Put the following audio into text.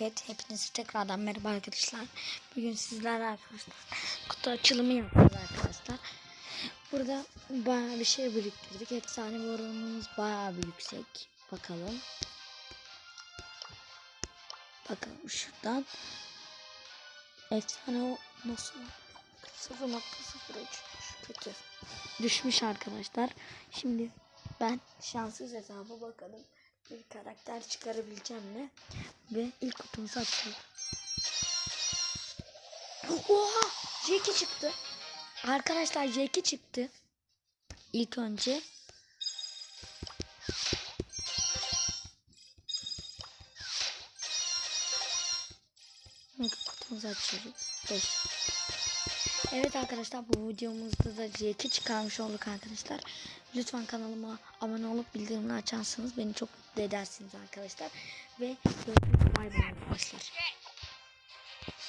Evet hepinize tekrardan merhaba arkadaşlar. Bugün sizlerle arkadaşlar kutu açılımı yapıyoruz arkadaşlar. Burada bayağı bir şey biriktirdik. Efsane bir bayağı bir yüksek. Bakalım. Bakalım şuradan. Efsane o nasıl? 0.03 kötü. Düşmüş arkadaşlar. Şimdi ben şanssız hesaba bakalım. Bir karakter çıkarabileceğim mi? Ve ilk kutumuzu açalım. Oha! J2 çıktı. Arkadaşlar J2 çıktı. İlk önce. Kutumuzu açıyoruz. 5. Evet arkadaşlar bu videomuzda da J2 çıkarmış olduk arkadaşlar. Lütfen kanalıma abone olup bildirimleri açarsanız beni çok mutlu edersiniz arkadaşlar. Ve. Bay bay arkadaşlar.